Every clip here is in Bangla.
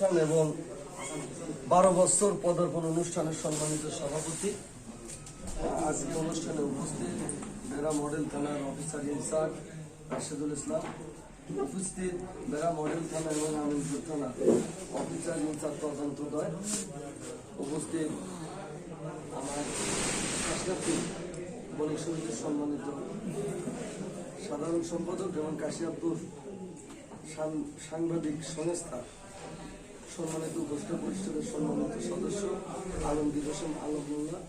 অনুষ্ঠান এবং বারো বছর পদার্পণ অনুষ্ঠানের সম্মানিত সভাপতি। আজকে অনুষ্ঠানে উপস্থিত বেড়া মডেল থানার অফিসার ইনসার্জ রাশেদুল ইসলাম। উপস্থিত বেড়া মডেল থানা এবং আমিনপুর থানার অফিসার ইনসার্জ তদন্তদয়। উপস্থিত আমার বণিক সমিতির সম্মানিত সাধারণ সম্পাদক এবং কাশিয়াপুর সাংবাদিক সংস্থা সম্মানিত উপস্থিত পরিষদের সম্মানিত সদস্য আলমগীর হোসেন আলমুল্লাহ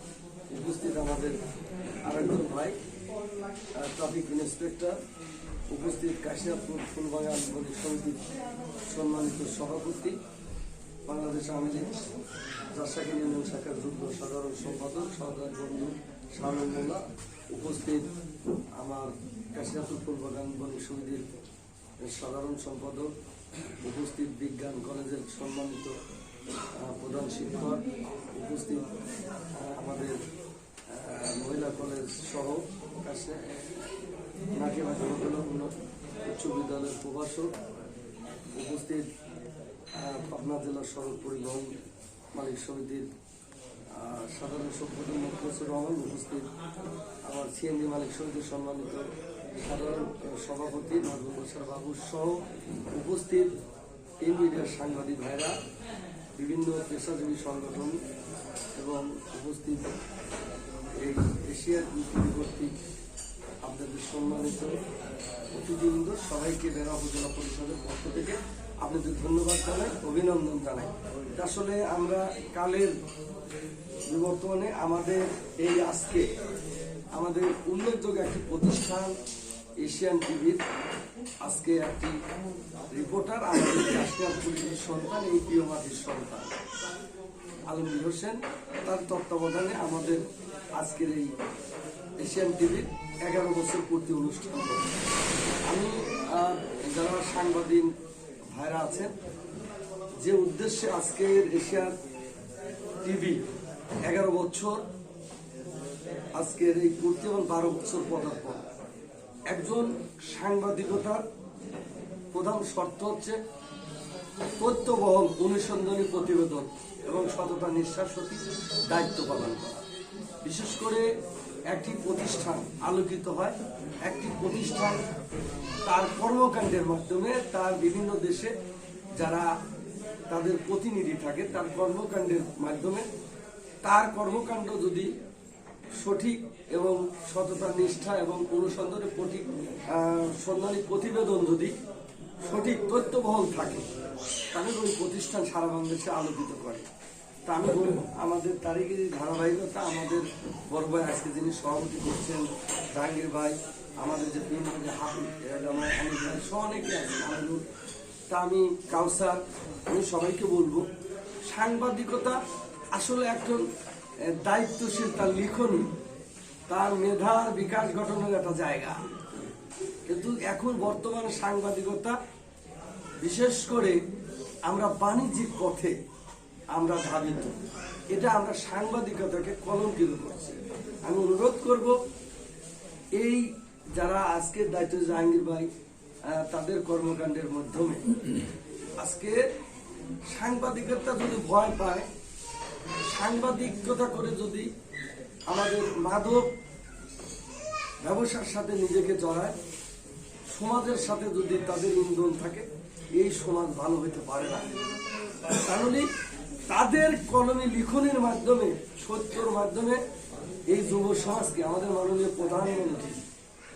উপস্থিত আমাদের আরেকজন ভাই ট্রাফিক ইন্সপেক্টর, উপস্থিত কাশিয়াপুর ফুলবাগান বণিক সমিতির সম্মানিত সভাপতি, বাংলাদেশ আওয়ামী লীগ রাজশাহী ইউনিয়ন শাখার যুগ্ম সাধারণ সম্পাদক সরদার বন্ধু শাহরুল্লাহ উপস্থিত আমার কাশিয়াপুর ফুলবাগান বণিক সমিতির সাধারণ সম্পাদক উপস্থিত বিজ্ঞান কলেজের সম্মানিত প্রধান শিক্ষক, উপস্থিত আমাদের মহিলা কলেজ সহ কাছে নাকি উচ্চ বিদ্যালয়ের প্রভাষক, উপস্থিত পাবনা জেলা সড়ক পরিবহন মালিক সমিতির সাধারণ সম্পাদক মুখলেসুর রহমান, উপস্থিত আমার সিএনজি মালিক সমিতির সম্মানিত সাধারণ সভাপতি বসার বাবু সহ উপস্থিত এই সাংবাদিক ভাইরা, বিভিন্ন পেশাজীবী সংগঠন এবং উপস্থিত এই এশিয়ার ইউটিউব কর্তৃক আপনাদের সম্মানিত অতিথিবৃন্দ সবাইকে বেড়া উপজেলা পরিষদের পক্ষ থেকে আপনাদের ধন্যবাদ জানাই, অভিনন্দন জানাই। আসলে আমরা কালের বিবর্তনে আমাদের এই আজকে আমাদের উল্লেখযোগ্য একটি প্রতিষ্ঠান, এশিয়ান টিভির, আজকে একটি রিপোর্টার আমাদের পুলিশের সন্তান, এই প্রিয় মাটির সন্তান আলমগীর হোসেন, তার তত্ত্বাবধানে আমাদের আজকের এই এশিয়ান টিভির এগারো বছর পূর্তি অনুষ্ঠান। আমি যারা সাংবাদিক ভাইরা আছেন, যে উদ্দেশ্যে আজকের এশিয়ান টিভি এগারো বছর আজকের এই পূর্তি এবং বারো বছর পদার্পণ একজন সাংবাদিকতার প্রধান শর্ত হচ্ছে তথ্যবহল অনুসন্ধানী প্রতিবেদন এবং সততা নিঃশ্বাস সঠিক দায়িত্ব পালন করা। বিশেষ করে একটি প্রতিষ্ঠান আলোকিত হয়। একটি প্রতিষ্ঠান তার কর্মকাণ্ডের মাধ্যমে তার বিভিন্ন দেশে যারা তাদের প্রতিনিধি থাকে, তার কর্মকাণ্ডের মাধ্যমে তার কর্মকাণ্ড যদি সঠিক এবং সততা নিষ্ঠা এবং অনুসন্ধানে সঠিক আহ, সন্ধানী প্রতিবেদন যদি সঠিক তথ্যবহল থাকে তাহলে ওই প্রতিষ্ঠান সারা বাংলাদেশে আলোকিত করে। তা আমি বলব আমাদের তারিখের এই ধারাবাহিকতা আমাদের বড় ভাই আজকে যিনি সভাপতি করছেন জাহাঙ্গীর ভাই আমাদের যে যে হাফিজ ভাই সহ অনেকে আছেন তা আমি কাউসার আমি সবাইকে বলব সাংবাদিকতা আসলে একজন দায়িত্বশীল তার লিখনই তার মেধার বিকাশ ঘটনার একটা জায়গা। কিন্তু এখন বর্তমান সাংবাদিকতা, বিশেষ করে আমরা বাণিজ্যিক পথে আমরা ধাবিত। এটা আমরা সাংবাদিকতাকে কলঙ্কিত করছি। আমি অনুরোধ করব, এই যারা আজকের দায়িত্ব জাহাঙ্গীর ভাই তাদের কর্মকাণ্ডের মাধ্যমে আজকে সাংবাদিকতা যদি ভয় পায় সাংবাদিকতা করে যদি আমাদের মাদক ব্যবসার সাথে নিজেকে জড়ায়, সমাজের সাথে যদি তাদের ইন্ধন থাকে, এই সমাজ ভালো হতে পারে না। তাহলে তাদের কলমে লিখনের মাধ্যমে, সত্যর মাধ্যমে এই যুব সমাজকে আমাদের মাননীয় প্রধানমন্ত্রী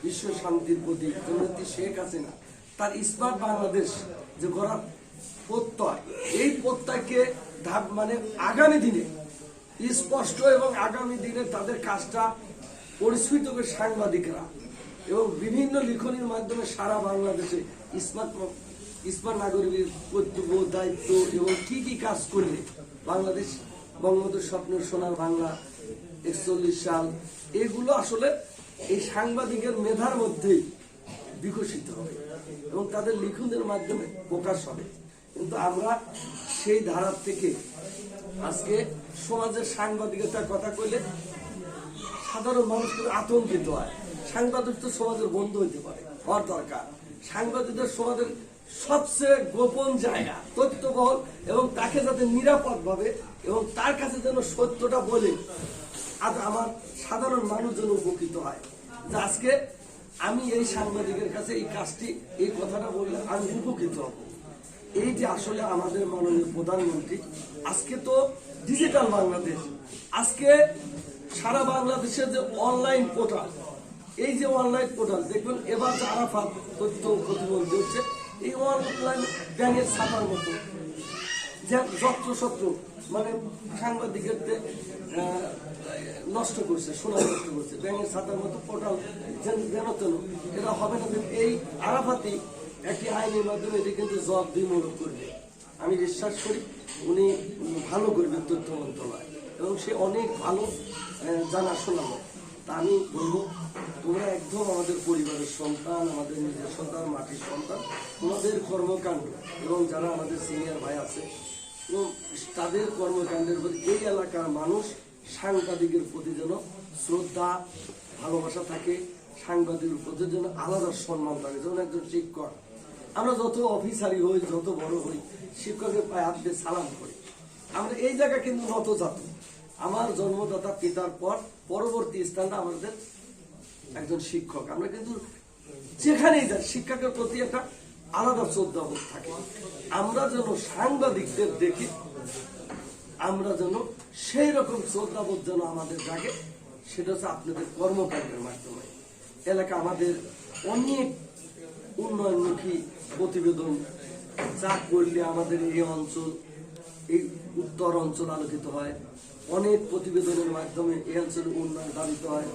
বিশ্ব শান্তির প্রতি জননেত্রী শেখ হাসিনা, তার স্মার্ট বাংলাদেশ যে করার প্রত্যয়, এই প্রত্যয়কে ধাপ মানে আগামী দিনে। স্পষ্ট এবং আগামী দিনে তাদের কাজটা পরিস্ফুট করে সাংবাদিকরা এবং বিভিন্ন লিখনির মাধ্যমে সারা বাংলাদেশে স্মার্ট স্মার্ট নাগরিকের কর্তব্য, দায়িত্ব এবং কি কি কাজ করলে বাংলাদেশ বঙ্গবন্ধুর স্বপ্নের সোনার বাংলা, একচল্লিশ সাল, এগুলো আসলে এই সাংবাদিকের মেধার মধ্যেই বিকশিত হবে এবং তাদের লিখনের মাধ্যমে প্রকাশ হবে। কিন্তু আমরা সেই ধারার থেকে আজকে সমাজের সাংবাদিকতার কথা কইলে সাধারণ মানুষ কিন্তু আতঙ্কিত হয়। সাংবাদিক তো সমাজের বন্ধু হইতে পারে, হওয়ার দরকার। সাংবাদিকদের সমাজের সবচেয়ে গোপন জায়গা, তথ্যবহল এবং তাকে যাতে নিরাপদ ভাবে এবং তার কাছে যেন সত্যটা বলে, আজ আমার সাধারণ মানুষ যেন উপকৃত হয়। যে আজকে আমি এই সাংবাদিকের কাছে এই কাজটি, এই কথাটা বললে আমি উপকৃত হব। এই যে আসলে আমাদের মাননীয় প্রধানমন্ত্রী, আজকে তো ডিজিটাল বাংলাদেশ। আজকে সারা বাংলাদেশের যে অনলাইন পোর্টাল এই যে অনলাইন পোর্টাল দেখবেন এবার যে আরাফাত তথ্য প্রতিবন্ধী হচ্ছে, এই অনলাইন ব্যাঙের ছাপার মতো। যত্র সত্র মানে সাংবাদিকের নষ্ট করছে, সোনা নষ্ট করছে, ব্যাঙের ছাতার মতো পোর্টাল যেন যেন তেন এটা হবে না এই আরাফাতি একটি আইনের মাধ্যমে এটি কিন্তু জব বিমূলক করবে। আমি বিশ্বাস করি উনি ভালো করবে তথ্য মন্ত্রণালয়। এবং সে অনেক ভালো জানা লোক। তা আমি বলব, তোমরা একদম আমাদের পরিবারের সন্তান, আমাদের নিজের সন্তান, মাটির সন্তান, তোমাদের কর্মকাণ্ড এবং যারা আমাদের সিনিয়র ভাই আছে তাদের কর্মকাণ্ডের প্রতি এই এলাকার মানুষ সাংবাদিকের প্রতি যেন শ্রদ্ধা, ভালোবাসা থাকে, সাংবাদিকের প্রতি যেন আলাদা সম্মান থাকে। যেমন একজন শিক্ষক আমরা যত অফিসারই হই, যত বড় হই, শিক্ষকের পায়ে হাত দিয়ে সালাম করি। আমরা এই জায়গা কিন্তু নত জাত। আমার জন্মদাতা পিতার পর পরবর্তী স্থানটা আমাদের একজন শিক্ষক। আমরা কিন্তু যেখানেই যাই, শিক্ষকের প্রতি একটা আলাদা শ্রদ্ধাবোধ থাকে। আমরা যেন সাংবাদিকদের দেখি, আমরা যেন সেই রকম শ্রদ্ধাবোধ যেন আমাদের জাগে, সেটা হচ্ছে আপনাদের কর্মকাণ্ডের মাধ্যমে। এলাকা আমাদের অনেক উন্নয়নমুখী প্রতিবেদন যা করলে আমাদের এই অঞ্চল এই উত্তর অঞ্চল আলোকিত হয়। অনেক প্রতিবেদনের মাধ্যমে এই অঞ্চলের উন্নয়ন সাধিত হয়।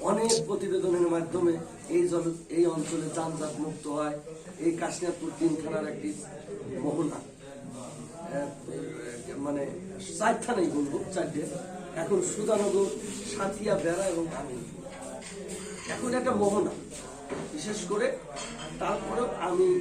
অনেক প্রতিবেদনের মাধ্যমে এই জল এই অঞ্চলে যানজট মুক্ত হয়। এই কাশিনাথপুর তিনখানার একটি আহ, মানে নেই বলব চারটে। এখন সুদানগর সাথিয়া বেড়া এবং আমিন এখন একটা মোহনা বিশেষ করে তারপরেও আমি